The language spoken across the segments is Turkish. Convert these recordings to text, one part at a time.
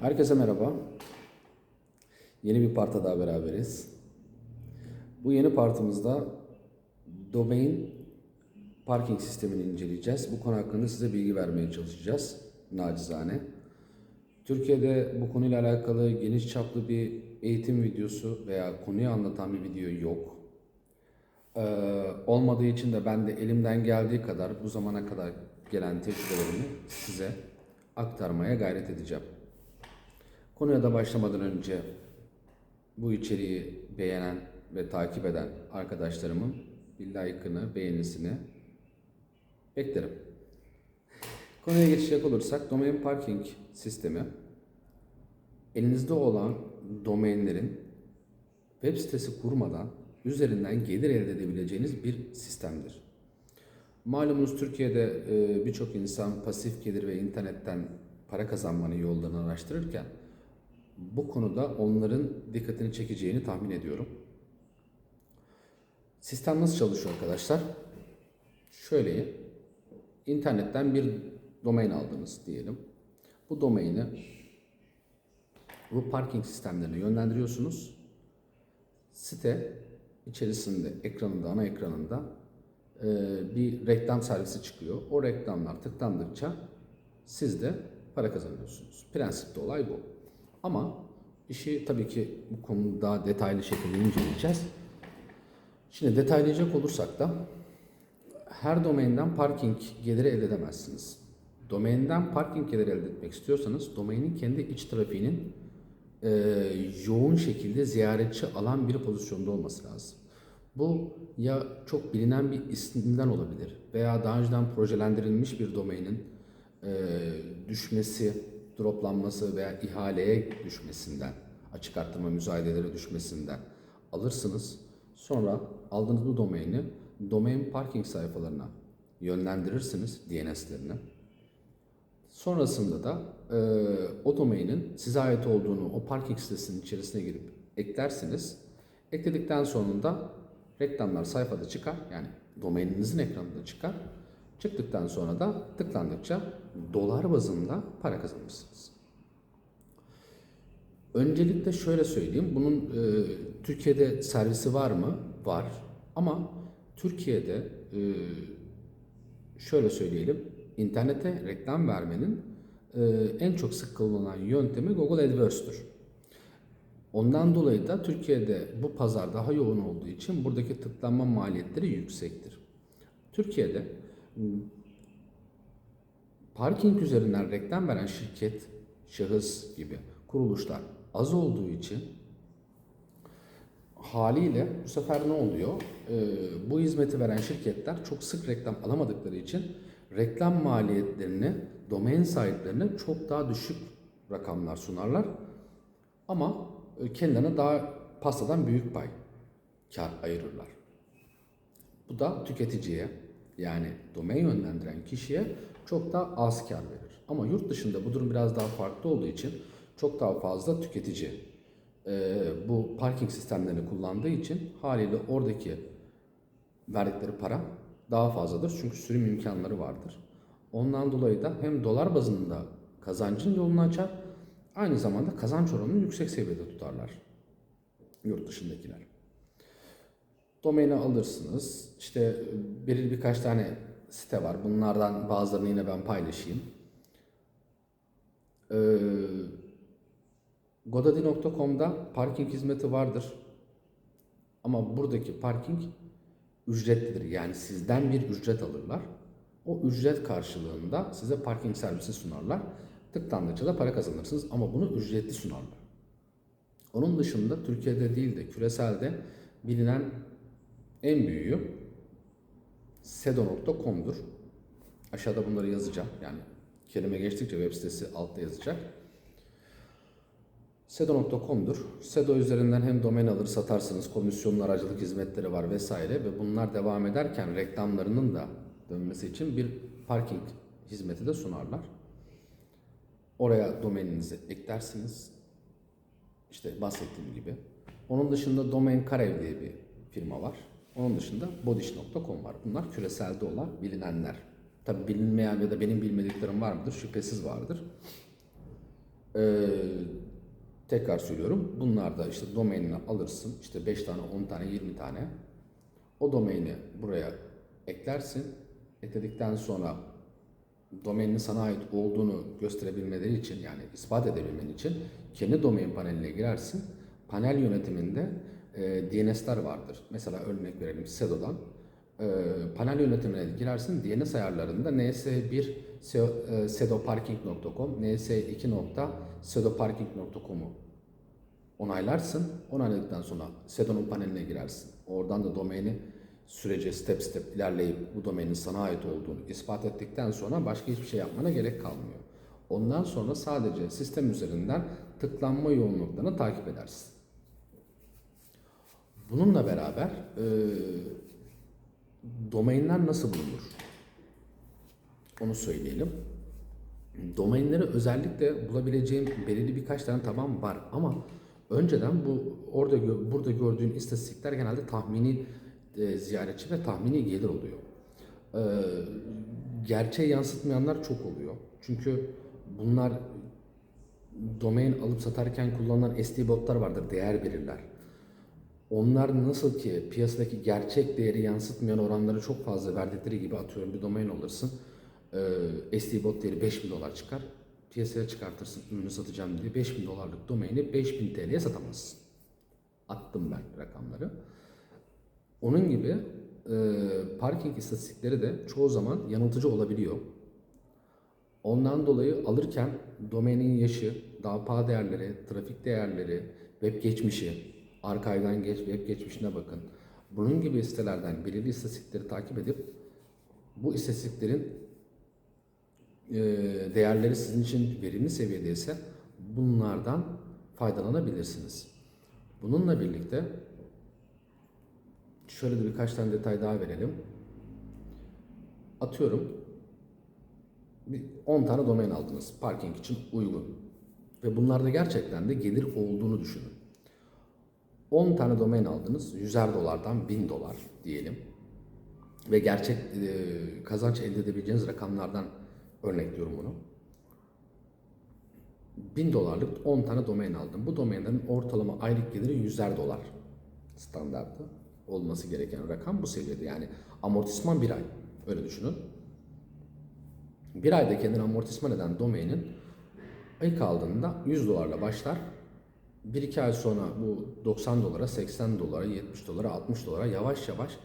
Herkese merhaba. Yeni bir parta daha beraberiz. Bu yeni partımızda domain parking sistemini inceleyeceğiz. Bu konu hakkında size bilgi vermeye çalışacağız nacizane. Türkiye'de bu konuyla alakalı geniş çaplı bir eğitim videosu veya konuyu anlatan bir video yok. Ee, olmadığı için de ben de elimden geldiği kadar bu zamana kadar gelen tecrübelerimi size aktarmaya gayret edeceğim. Konuya da başlamadan önce bu içeriği beğenen ve takip eden arkadaşlarımın bir like'ını, beğenisini beklerim. Konuya geçecek olursak domain parking sistemi elinizde olan domainlerin web sitesi kurmadan üzerinden gelir elde edebileceğiniz bir sistemdir. Malumunuz Türkiye'de e, birçok insan pasif gelir ve internetten para kazanmanın yollarını araştırırken bu konuda onların dikkatini çekeceğini tahmin ediyorum. Sistem nasıl çalışıyor arkadaşlar? Şöyle, internetten bir domain aldınız diyelim. Bu domaini bu parking sistemlerine yönlendiriyorsunuz. Site içerisinde ekranında, ana ekranında e, bir reklam servisi çıkıyor. O reklamlar tıklandıkça siz de para kazanıyorsunuz. Prensipte olay bu. Ama işi tabii ki bu konuda detaylı şekilde inceleyeceğiz. Şimdi detaylayacak olursak da her domainden parking geliri elde edemezsiniz. Domainden parking geliri elde etmek istiyorsanız domainin kendi iç trafiğinin e, yoğun şekilde ziyaretçi alan bir pozisyonda olması lazım. Bu ya çok bilinen bir isimden olabilir veya daha önceden projelendirilmiş bir domainin e, düşmesi, droplanması veya ihaleye düşmesinden, açık arttırma müzayedelere düşmesinden alırsınız. Sonra aldığınız bu domaini domain parking sayfalarına yönlendirirsiniz DNS'lerine. Sonrasında da e, o domainin size ait olduğunu o parking sitesinin içerisine girip eklersiniz. Ekledikten sonra da reklamlar sayfada çıkar. Yani domaininizin ekranında çıkar. Çıktıktan sonra da tıklandıkça dolar bazında para kazanırsınız. Öncelikle şöyle söyleyeyim. Bunun e, Türkiye'de servisi var mı? Var. Ama Türkiye'de e, şöyle söyleyelim. İnternete reklam vermenin e, en çok sık kullanılan yöntemi Google AdWords'tür. Ondan dolayı da Türkiye'de bu pazar daha yoğun olduğu için buradaki tıklanma maliyetleri yüksektir. Türkiye'de parking üzerinden reklam veren şirket, şahıs gibi kuruluşlar az olduğu için haliyle bu sefer ne oluyor? Ee, bu hizmeti veren şirketler çok sık reklam alamadıkları için reklam maliyetlerini domain sahiplerine çok daha düşük rakamlar sunarlar. Ama e, kendilerine daha pastadan büyük pay kar ayırırlar. Bu da tüketiciye yani domain yönlendiren kişiye çok daha az kar verir. Ama yurt dışında bu durum biraz daha farklı olduğu için çok daha fazla tüketici e, bu parking sistemlerini kullandığı için haliyle oradaki verdikleri para daha fazladır. Çünkü sürüm imkanları vardır. Ondan dolayı da hem dolar bazında kazancın yolunu açar, aynı zamanda kazanç oranını yüksek seviyede tutarlar yurt dışındakiler. Domaini alırsınız. İşte belirli birkaç tane site var. Bunlardan bazılarını yine ben paylaşayım. Ee, Godaddy.com'da parking hizmeti vardır. Ama buradaki parking ücretlidir. Yani sizden bir ücret alırlar. O ücret karşılığında size parking servisi sunarlar. Tıklandıkça da para kazanırsınız ama bunu ücretli sunarlar. Onun dışında Türkiye'de değil de küreselde bilinen en büyüğü sedo.com'dur. Aşağıda bunları yazacağım. Yani kelime geçtikçe web sitesi altta yazacak. Sedo.com'dur. Sedo üzerinden hem domain alır satarsınız, komisyonlu aracılık hizmetleri var vesaire ve bunlar devam ederken reklamlarının da dönmesi için bir parking hizmeti de sunarlar. Oraya domaininizi eklersiniz. İşte bahsettiğim gibi. Onun dışında Domain Karev diye bir firma var. Onun dışında bodish.com var. Bunlar küreselde olan bilinenler. Tabi bilinmeyen ya da benim bilmediklerim var mıdır? Şüphesiz vardır. Ee, tekrar söylüyorum. Bunlar da işte domainini alırsın. İşte 5 tane, 10 tane, 20 tane. O domaini buraya eklersin. Ekledikten sonra domainin sana ait olduğunu gösterebilmeleri için yani ispat edebilmen için kendi domain paneline girersin. Panel yönetiminde e, DNS'ler vardır. Mesela örnek verelim Sedo'dan. E, panel yönetimine girersin. DNS ayarlarında ns1 se- e, sedoparking.com, ns2.sedoparking.com'u onaylarsın. Onayladıktan sonra Sedo'nun paneline girersin. Oradan da domaini sürece step step ilerleyip bu domainin sana ait olduğunu ispat ettikten sonra başka hiçbir şey yapmana gerek kalmıyor. Ondan sonra sadece sistem üzerinden tıklanma yoğunluklarını takip edersin. Bununla beraber e, domainler nasıl bulunur? Onu söyleyelim. Domainleri özellikle bulabileceğim belirli birkaç tane taban var ama önceden bu orada burada gördüğün istatistikler genelde tahmini e, ziyaretçi ve tahmini gelir oluyor. Ee, gerçeği yansıtmayanlar çok oluyor. Çünkü bunlar domain alıp satarken kullanılan SD botlar vardır, değer verirler. Onlar nasıl ki piyasadaki gerçek değeri yansıtmayan oranları çok fazla verdikleri gibi atıyorum bir domain alırsın. E, SD bot değeri 5000 dolar çıkar. Piyasaya çıkartırsın ürünü satacağım diye 5000 dolarlık domaini 5000 TL'ye satamazsın. Attım ben rakamları. Onun gibi e, parking istatistikleri de çoğu zaman yanıltıcı olabiliyor. Ondan dolayı alırken domainin yaşı, dağ değerleri, trafik değerleri, web geçmişi, arkaydan geç, web geçmişine bakın. Bunun gibi sitelerden belirli istatistikleri takip edip bu istatistiklerin e, değerleri sizin için verimli seviyedeyse bunlardan faydalanabilirsiniz. Bununla birlikte şöyle de birkaç tane detay daha verelim. Atıyorum bir 10 tane domain aldınız parking için uygun. Ve bunlarda gerçekten de gelir olduğunu düşünün. 10 tane domain aldınız 100'er dolardan 1000 dolar diyelim. Ve gerçek e, kazanç elde edebileceğiniz rakamlardan örnekliyorum bunu. 1000 dolarlık 10 tane domain aldım. Bu domainlerin ortalama aylık geliri 100'er dolar standartı olması gereken rakam bu seviyede. Yani amortisman bir ay. Öyle düşünün. Bir ayda kendini amortisman eden domainin ilk aldığında 100 dolarla başlar. 1-2 ay sonra bu 90 dolara, 80 dolara, 70 dolara, 60 dolara yavaş yavaş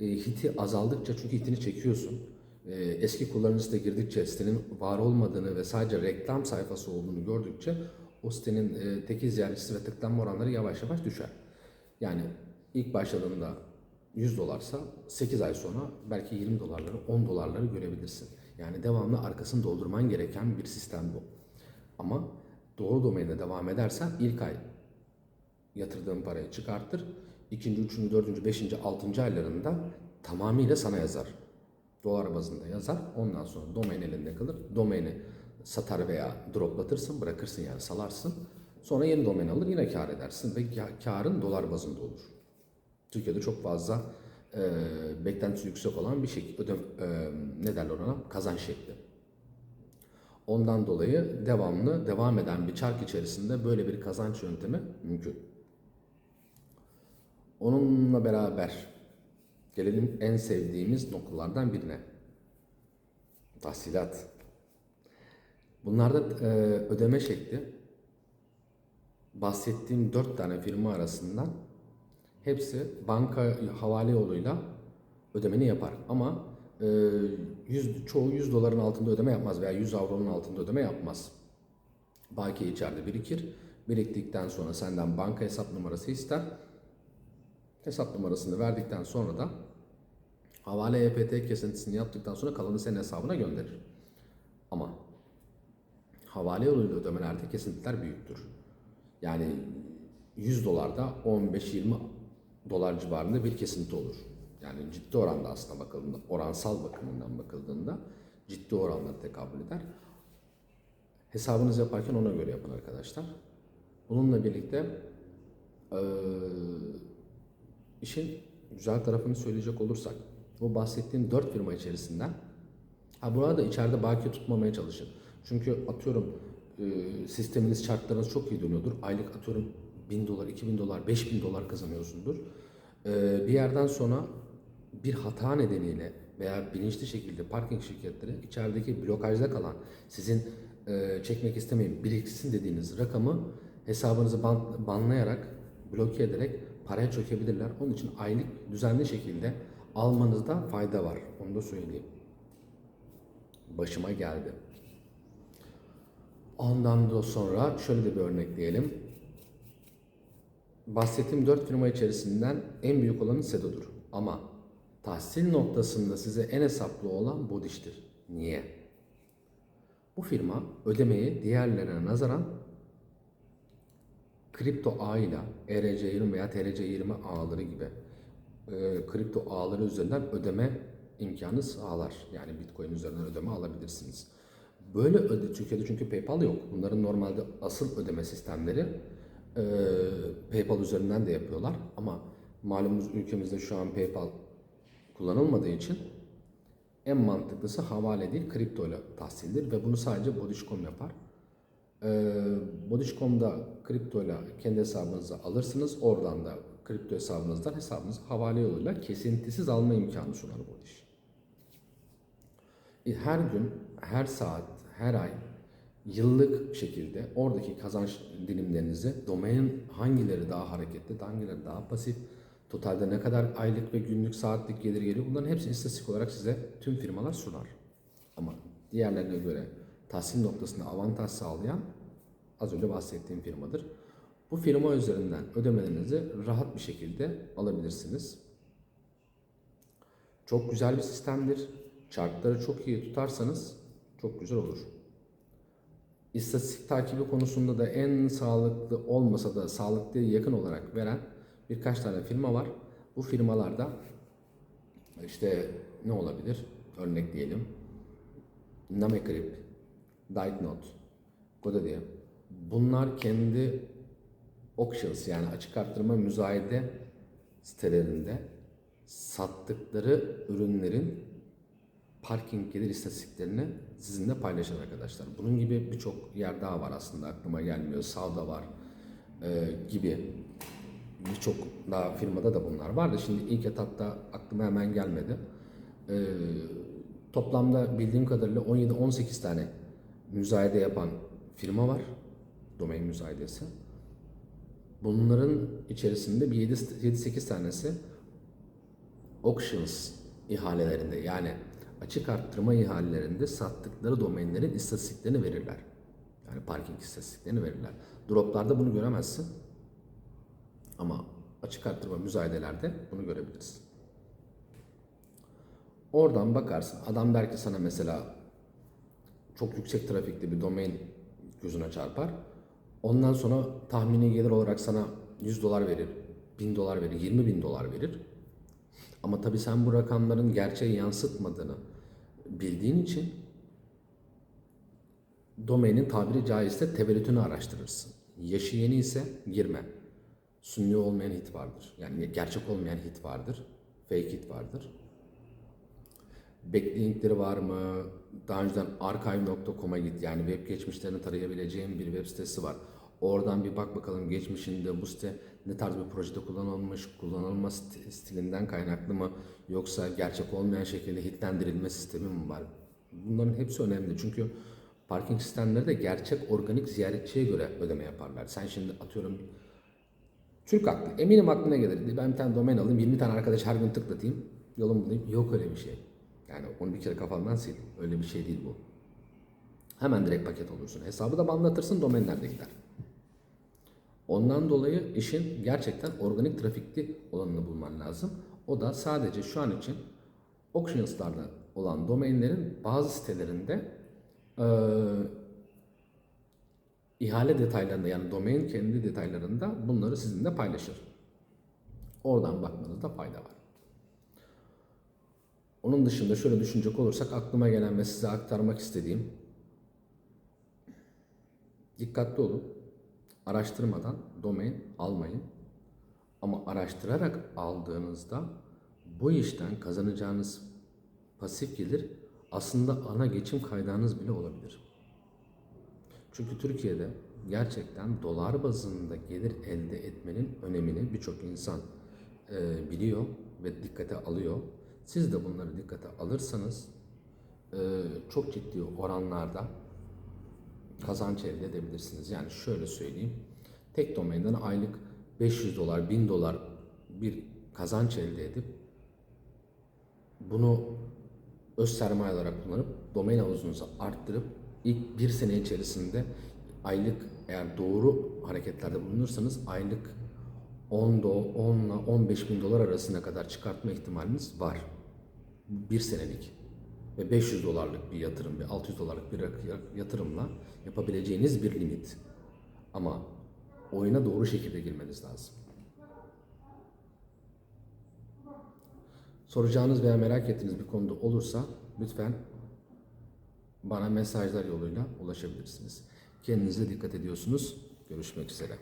e, hiti azaldıkça çünkü hitini çekiyorsun. E, eski kullanıcısı da girdikçe sitenin var olmadığını ve sadece reklam sayfası olduğunu gördükçe o sitenin e, teki ziyaretçisi ve tıklanma oranları yavaş yavaş düşer. Yani ilk başladığında 100 dolarsa 8 ay sonra belki 20 dolarları 10 dolarları görebilirsin. Yani devamlı arkasını doldurman gereken bir sistem bu. Ama doğru domaine devam edersen ilk ay yatırdığın parayı çıkartır. ikinci, üçüncü, dördüncü, beşinci, altıncı aylarında tamamıyla sana yazar. Dolar bazında yazar. Ondan sonra domain elinde kalır. Domaini satar veya droplatırsın, bırakırsın yani salarsın. Sonra yeni domain alır yine kar edersin ve ka- karın dolar bazında olur. Türkiye'de çok fazla e, beklentisi yüksek olan bir şey, ödem, e, ne derler ona, kazanç şekli. Ondan dolayı devamlı, devam eden bir çark içerisinde böyle bir kazanç yöntemi mümkün. Onunla beraber gelelim en sevdiğimiz noktalardan birine. Tahsilat. Bunlarda e, ödeme şekli bahsettiğim dört tane firma arasından hepsi banka havale yoluyla ödemeni yapar. Ama e, 100, çoğu 100 doların altında ödeme yapmaz veya 100 avronun altında ödeme yapmaz. Bakiye içeride birikir. Biriktikten sonra senden banka hesap numarası ister. Hesap numarasını verdikten sonra da havale EPT kesintisini yaptıktan sonra kalanı senin hesabına gönderir. Ama havale yoluyla ödemelerde kesintiler büyüktür. Yani 100 dolarda 15-20 dolar civarında bir kesinti olur. Yani ciddi oranda aslında bakıldığında, oransal bakımından bakıldığında ciddi oranlara tekabül eder. Hesabınızı yaparken ona göre yapın arkadaşlar. Bununla birlikte eee, işin güzel tarafını söyleyecek olursak bu bahsettiğim dört firma içerisinden ha burada da içeride baki tutmamaya çalışın. Çünkü atıyorum e, sisteminiz, şartlarınız çok iyi dönüyordur. Aylık atıyorum 1000 dolar, 2000 dolar, 5000 dolar kazanıyorsundur. E, bir yerden sonra bir hata nedeniyle veya bilinçli şekilde parking şirketleri içerideki blokajda kalan sizin e, çekmek istemeyin biriksin dediğiniz rakamı hesabınızı ban, banlayarak bloke ederek paraya çökebilirler. Onun için aylık düzenli şekilde almanızda fayda var. Onu da söyleyeyim. Başıma geldi. Ondan da sonra şöyle de bir örnek diyelim. Bahsettiğim dört firma içerisinden en büyük olanı Sedo'dur. Ama tahsil noktasında size en hesaplı olan Bodiş'tir. Niye? Bu firma ödemeyi diğerlerine nazaran kripto ağıyla ERC20 veya TRC20 ağları gibi e, kripto ağları üzerinden ödeme imkanı sağlar. Yani Bitcoin üzerinden ödeme alabilirsiniz. Böyle öde Türkiye'de çünkü PayPal yok. Bunların normalde asıl ödeme sistemleri e, PayPal üzerinden de yapıyorlar. Ama malumunuz ülkemizde şu an PayPal kullanılmadığı için en mantıklısı havale değil kripto ile tahsildir ve bunu sadece Bodişcom yapar. Ee, Bodişcom'da kripto ile kendi hesabınızı alırsınız. Oradan da kripto hesabınızdan hesabınızı havale yoluyla kesintisiz alma imkanı sunar Bodiş. E, Her gün, her saat, her ay yıllık şekilde oradaki kazanç dilimlerinizi domain hangileri daha hareketli, hangileri daha pasif, totalde ne kadar aylık ve günlük saatlik gelir geliyor bunların hepsini istatistik olarak size tüm firmalar sunar. Ama diğerlerine göre tahsil noktasında avantaj sağlayan az önce bahsettiğim firmadır. Bu firma üzerinden ödemelerinizi rahat bir şekilde alabilirsiniz. Çok güzel bir sistemdir. Chartları çok iyi tutarsanız çok güzel olur. İstatistik takibi konusunda da en sağlıklı olmasa da sağlıklıya yakın olarak veren birkaç tane firma var. Bu firmalarda işte ne olabilir? Örnek diyelim. Namecrip, Dietnot, Godaddy. Bunlar kendi auctions yani açık arttırma müzayede sitelerinde sattıkları ürünlerin parking gelir istatistiklerini sizinle paylaşır arkadaşlar. Bunun gibi birçok yer daha var aslında aklıma gelmiyor. Savda var e, gibi birçok daha firmada da bunlar vardı. Şimdi ilk etapta aklıma hemen gelmedi. E, toplamda bildiğim kadarıyla 17-18 tane müzayede yapan firma var. Domain müzayedesi. Bunların içerisinde bir 7-8 tanesi auctions ihalelerinde yani açık arttırma ihalelerinde sattıkları domainlerin istatistiklerini verirler. Yani parking istatistiklerini verirler. Droplarda bunu göremezsin. Ama açık arttırma müzayedelerde bunu görebilirsin. Oradan bakarsın. Adam der ki sana mesela çok yüksek trafikli bir domain gözüne çarpar. Ondan sonra tahmini gelir olarak sana 100 dolar verir, 1000 dolar verir, 20 bin dolar verir. Ama tabii sen bu rakamların gerçeği yansıtmadığını bildiğin için domainin tabiri caizse tevellütünü araştırırsın. Yaşı yeni ise girme. Sünni olmayan hit vardır. Yani gerçek olmayan hit vardır. Fake hit vardır. Backlinkleri var mı? Daha önceden archive.com'a git. Yani web geçmişlerini tarayabileceğim bir web sitesi var. Oradan bir bak bakalım geçmişinde bu site ne tarz bir projede kullanılmış, kullanılma st- stilinden kaynaklı mı yoksa gerçek olmayan şekilde hitlendirilme sistemi mi var? Bunların hepsi önemli çünkü parking sistemleri de gerçek organik ziyaretçiye göre ödeme yaparlar. Sen şimdi atıyorum Türk aklı. Eminim aklına gelir. Ben bir tane domain alayım, 20 tane arkadaş her gün tıklatayım, yolum bulayım. Yok öyle bir şey. Yani onu bir kere kafandan sil. Öyle bir şey değil bu. Hemen direkt paket olursun. Hesabı da banlatırsın, domainler de gider. Ondan dolayı işin gerçekten organik trafikli olanını bulman lazım. O da sadece şu an için auctions'larda olan domainlerin bazı sitelerinde eee ihale detaylarında yani domain kendi detaylarında bunları sizinle paylaşır. Oradan bakmanızda fayda var. Onun dışında şöyle düşünecek olursak aklıma gelen ve size aktarmak istediğim dikkatli olun. Araştırmadan domain almayın. Ama araştırarak aldığınızda bu işten kazanacağınız pasif gelir aslında ana geçim kaynağınız bile olabilir. Çünkü Türkiye'de gerçekten dolar bazında gelir elde etmenin önemini birçok insan e, biliyor ve dikkate alıyor. Siz de bunları dikkate alırsanız e, çok ciddi oranlarda kazanç elde edebilirsiniz. Yani şöyle söyleyeyim. Tek domainden aylık 500 dolar, 1000 dolar bir kazanç elde edip bunu öz sermaye olarak kullanıp domain havuzunuzu arttırıp ilk bir sene içerisinde aylık eğer doğru hareketlerde bulunursanız aylık 10 do 10 ile 15 bin dolar arasına kadar çıkartma ihtimaliniz var. Bir senelik ve 500 dolarlık bir yatırım, bir 600 dolarlık bir yatırımla yapabileceğiniz bir limit. Ama oyuna doğru şekilde girmeniz lazım. Soracağınız veya merak ettiğiniz bir konuda olursa lütfen bana mesajlar yoluyla ulaşabilirsiniz. Kendinize dikkat ediyorsunuz. Görüşmek üzere.